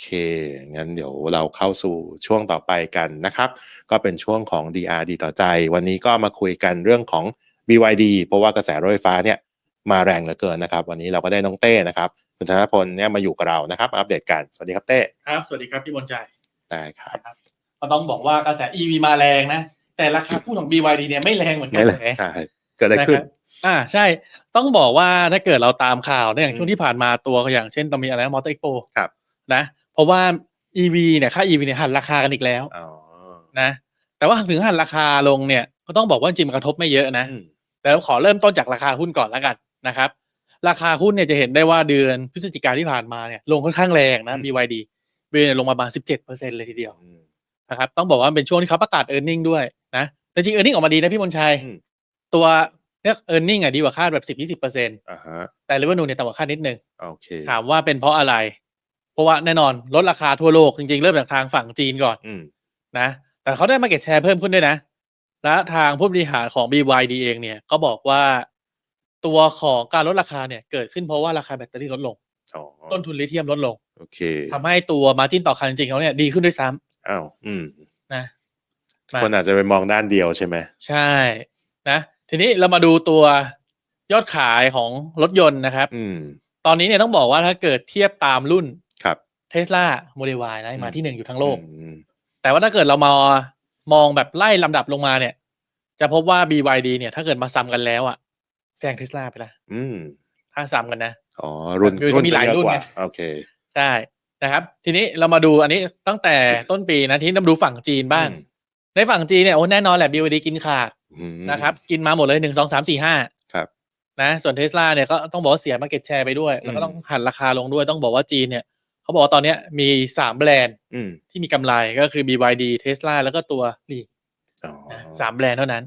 เค งั้นเดี๋ยวเราเข้าสู่ช่วงต่อไปกันนะครับ ก็เป็นช่วงของ DR ดีต่อใจ วันนี้ก็มาคุยกันเรื่องของ BYD เพราะว่ากระแสรถไฟฟ้าเนี่ยมาแรงเหลือเกินนะครับ วันนี้เราก็ได้น้องเต้นะครับคุณธนพลเนี่ยมาอยู่กับเรานะครับมาอัปเดตกัน สวัสดีครับเต้ ครับ สวัสดีครับพี่บนใจได้ครับนะครับ ก็ต้องบอกว่ากระแส EV มาแรงนะ แต่ราคาหุ้นของ BYD เนี่ยไม่แรงเหมือนกัไม่นเลยแหมใช่ เกิดอะไรขึ้นนะครับอ่าใช่ต้องบอกว่าถ้าเกิดเราตามข่าวเนี่ยอย่างอืมช่วงที่ผ่านมาตัวอย่างเช่นต้องมีอะไรมอเตอร์เอ็กโปครับ นะเพราะว่า EV เนี่ยค่า EV เนี่ยหันราคากันอีกแล้วอ๋อนะ แต่ว่าถึงหันราคาลงเนี่ยก็ต้องบอกว่าจริงๆมันกระทบไม่เยอะนะอืมแต่เราขอเริ่มต้นจากราคาหุ้นก่อนแล้วกันนะครับ ราคาหุ้นเนี่ยจะเห็นได้ว่าเดือนพฤศจิกาที่ผ่านมาเนี่ยลงค่อนข้างแรงนะ BYD BYD เนี่ยลงมาประมาณ17%เลยทีเดียวอืมนะครับต้องบอกว่าเป็นช่วงที่เขาประกาศ e a r n i n g ด้วยนะแต่จริง e a r n i n g ออกมาดีนะพี่มนชัยอืมตัวเนี่ย e a r n i n g อะดีกว่าคาดแบบสิบยี่สิบเปอร์เซ็นต์อ่าฮะแต่ revenue เนี่ยต่ำกว่าคาดนิดนึงโอเคถามว่าเป็นเพราะอะไร เพราะว่าแน่นอนลดราคาทั่วโลกจริงๆ เริ่มจากทางฝั่งจีนก่อนอืมนะ แต่เขาได้มาเก็ตแชร์เพิ่มขึ้นด้วยนะ และทางผู้บริหารของ BYD เองเนี่ยก็บอกว่าตัวของการลดราคาเนี่ยเกิดขึ้นเพราะว่าราคาแบตเตอรี่ลดลง อ๋อต้นทุนลิเธียมลดลงโอเคทำให้ตัวมาจินต่อคันจริงๆเขาเนี่ยดีขึ้นด้วยซ้ำ อ้าวอืมนะ คนอาจจะไปมองด้านเดียวใช่ไหมใช่นะทีนี้เรามาดูตัวยอดขายของรถยนต์นะครับ อืม ตอนนี้เนี่ยต้องบอกว่าถ้าเกิดเทียบตามรุ่นครับ เทสลาโมเดล Y นะมาที่หนึ่งอยู่ทั้งโลกอืมแต่ว่าถ้าเกิดเรามามองแบบไล่ลำดับลงมาเนี่ย จะพบว่า BYD เนี่ยถ้าเกิดมาซ้ำกันแล้วอะแซงเทสลาไปละอืมถ้าซ้ำกันนะ อ๋อ รุ่นคือรุ่นมีหลายจะเอะรุ่นกว่าไงโอเค ใช่นะครับ ทีนี้เรามาดูอันนี้ตั้งแต่ต้นปีนะที่เรามาดูฝั่งจีนบ้างอืมในฝั่งจีนเนี่ยโอ้แน่นอนแหละ BYD กินขาดอืมนะครับ กินมาหมดเลยหนึ่งสองสามสี่ห้าครับ นะ ส่วนเทสลาเนี่ยก็ต้องบอกว่าเสียมาเก็ตแชร์ไปด้วย แล้วก็อืมต้องหันราคาลงด้วย ต้องบอกว่าจีนเนี่ย เขาบอกว่าตอนเนี้ยมีสามแบรนด์อืมที่มีกำไรก็คือ BYD Tesla แล้วก็ตัวลีอ๋อนะสามแบรนด์เท่านั้น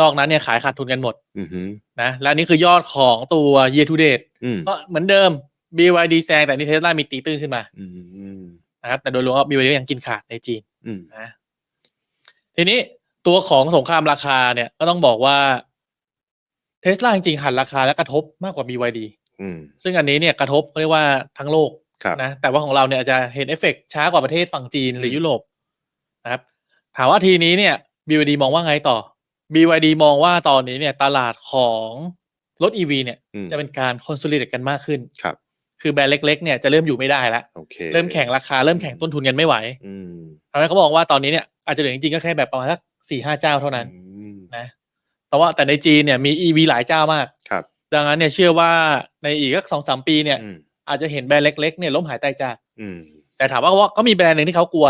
นอกนั้นเนี่ยขายขาดทุนกันหมดอืมฮึนะและอันนี่คือยอดของตัว year to date อืมก็เหมือนเดิม BYD แซงแต่นี่เทสลามีตีตื้นขึ้นมาอืมนะครับแต่โดยรวมก็ BYD ก็ยังกินขาดในจีน อืมนะทีนี้ตัวของสงครามราคาเนี่ยก็ต้องบอกว่าเทสลาจริงๆหันราคาและกระทบมากกว่า BYD อืมซึ่งอันนี้เนี่ยกระทบเรียกว่าทั้งโลกครับ นะแต่ว่าของเราเนี่ยอาจจะเห็นเอฟเฟกต์ช้ากว่าประเทศฝั่งจีนหรือยุโรปนะครับ ถามว่าทีนี้เนี่ย BYD มองว่าไงต่อ BYD มองว่าตอนนี้เนี่ยตลาดของรถ EV เนี่ยอืมจะเป็นการคอน o l i d a t e กันมากขึ้นครับคือแบรนด์เล็กๆเนี่ยจะเริ่มอยู่ไม่ได้แล้วโอเคเริ่มแข่งราคาเริ่มแข่งต้นทุนกันไม่ไหวอืมทำให้เขาบอกว่าตอนนี้เนี่ยอาจจะเหลือจริงๆก็แค่แบบประมาณสักสี่ห้าเจ้าเท่านั้นอืมนะแต่ว่าแต่ในจีนเนี่ยมี EV หลายเจ้ามากครับดังนั้นเนี่ยเชื่อว่าในอีกสักสองสามปีเนี่ย อืมอาจจะเห็นแบรนด์เล็กๆเนี่ยล้มหายตายจาก อืม แต่ถามว่าว่าก็มีแบรนด์หนึ่งที่เขากลัว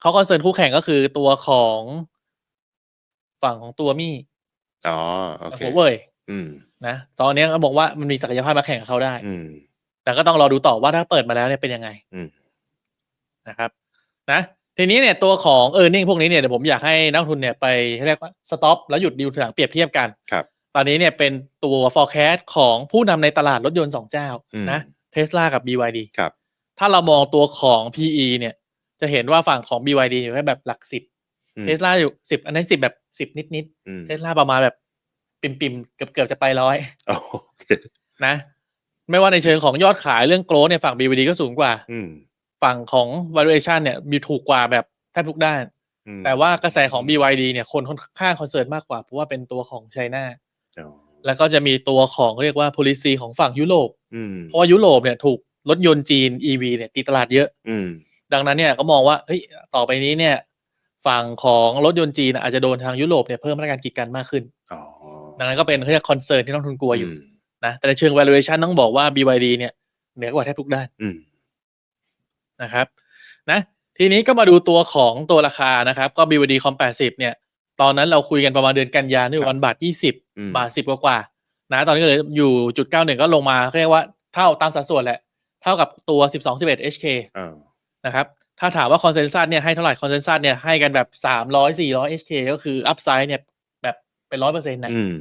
เขาคอนเซิร์นคู่แข่งก็คือตัวของฝั่งของตัวมี่อ๋อโอเคหัวเว่ยอืม นะตอนนี้ก็บอกว่ามันมีศักยภาพมาแข่งกับเขาได้ อืม แต่ก็ต้องรอดูต่อว่าถ้าเปิดมาแล้วเนี่ยเป็นยังไง อืม นะครับ นะทีนี้เนี่ยตัวของเออร์เน็งพวกนี้เนี่ยเดี๋ยวผมอยากให้นักลงทุนเนี่ยไปเรียกว่าสต็อปแล้วหยุดดิวหลังเปรียบเทียบกันครับ ตอนนี้เนี่ยเป็นตัว forecast ของผู้นำในตลาดรถยนต์สองเจ้าอืมนะ เทสลากับ BYD ครับ ถ้าเรามองตัวของ PE เนี่ย จะเห็นว่าฝั่งของ BYD อยู่แค่แบบหลักสิบอืม เทสลาอยู่สิบอันนี้สิบแบบสิบนิดนิดอืมเทสลาประมาณแบบปิมปิมๆเกือบเกือบจะไปร้อยโอเคนะ ไม่ว่าในเชิงของยอดขายเรื่องโกลเนี่ยฝั่ง BYD ก็สูงกว่า อืมฝั่งของ valuation เนี่ยมีถูกกว่าแบบแทบทุกด้าน อืมแต่ว่ากระแสของ BYD เนี่ยคนค่อนข้างคอนเซิร์นมากกว่า เพราะว่าเป็นตัวของไชน่า อ๋อแล้วก็จะมีตัวของเรียกว่า policy ของฝั่งยุโรปอืม เพราะว่ายุโรปเนี่ยถูกรถยนต์จีน EV เนี่ยตีตลาดเยอะ อืมดังนั้นเนี่ยก็มองว่าเฮ้ยต่อไปนี้เนี่ย ฝั่งของรถยนต์จีนอาจจะโดนทางยุโรปเนี่ยเพิ่มมาตรการกีดกันมากขึ้นอ๋อดังนั้นก็เป็นเรียกคอนเซิร์นที่ต้องทุนกลัวอยู่มนะแต่ในเชิง valuation ต้องบอกว่า BYD เนี่ยเหนือกว่าแทบทุกด้านอืมนะครับ นะ ทีนี้ก็มาดูตัวของตัวราคานะครับ ก็ BYD Com 80 เนี่ย ตอนนั้นเราคุยกันประมาณเดือนกันยายนที่ครับวันบาท 20อืมบาท 10 กว่ากว่าๆ นะตอนนี้ก็เลยอยู่จุด91ก็ลงมาเรียกว่าเท่าตามสัดส่วนแหละ เท่ากับตัว12 11 HK อ่านะครับถ้าถามว่าคอนเซน s ั s เนี่ยให้เท่าไหร่คอนเซน s ั s เนี่ยให้กันแบบ300 400 HK ก็คืออัพไซด์เนี่ยแบบเป็นร้อยเปอร์เซ็นต์นะอืม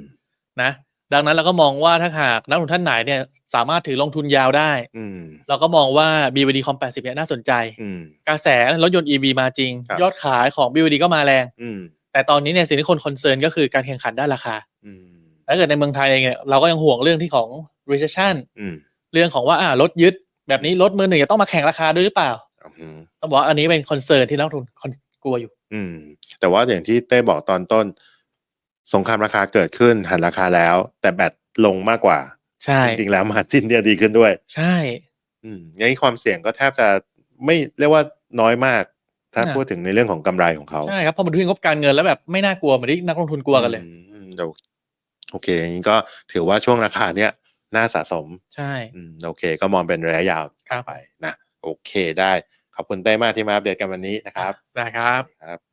นะดังนั้นเราก็มองว่าถ้าหากนักลงทุนท่านไหนเนี่ยสามารถถือลงทุนยาวได้อืมเราก็มองว่า BYD Com 80เนี่ยน่าสนใจอืมกระแสรถยนต์ EV มาจริงครับยอดขายของ BYD ก็มาแรงอืมแต่ตอนนี้เนี่ยสิ่งที่คนคอนเซิร์นก็คือการแข่งขันด้านราคาอืม ถ้าเกิดในเมืองไทยเองเนี่ยเราก็ยังห่วงเรื่องที่ของ recession อืมเรื่องของว่าอ่ารถยึดแบบนี้รถมือหนึ่งจะต้องมาแข่งราคาด้วยหรือเปล่าอืมต้องบอกว่าอันนี้เป็นคอนเซิร์นที่นักลงทุนคอนกลัวอยู่ อืม แต่ว่าอย่างที่เต้บอกตอนต้น สงครามราคาเกิดขึ้นหันราคาแล้ว แต่แบตลงมากกว่า ใช่จริงๆแล้วมาจินเนี่ยดีขึ้นด้วย ใช่ อืมอย่างนี้ความเสี่ยงก็แทบจะไม่เรียกว่าน้อยมาก ถ้าอ่าพูดถึงในเรื่องของกำไรของเขาใช่ครับพอมาดูที่งบการเงินแล้วแบบไม่น่ากลัวเหมือนที่นักลงทุนกลัวกันเลยอืมเดี๋ยว โอเคอย่างนี้ก็ถือว่าช่วงราคาเนี้ยน่าสะสมใช่อืมโอเค ก็มองเป็นระยะยาวครับไปนะ โอเคได้ ขอบคุณเต้มากที่มาอัปเดตกันวันนี้นะครับ ได้ครับครับ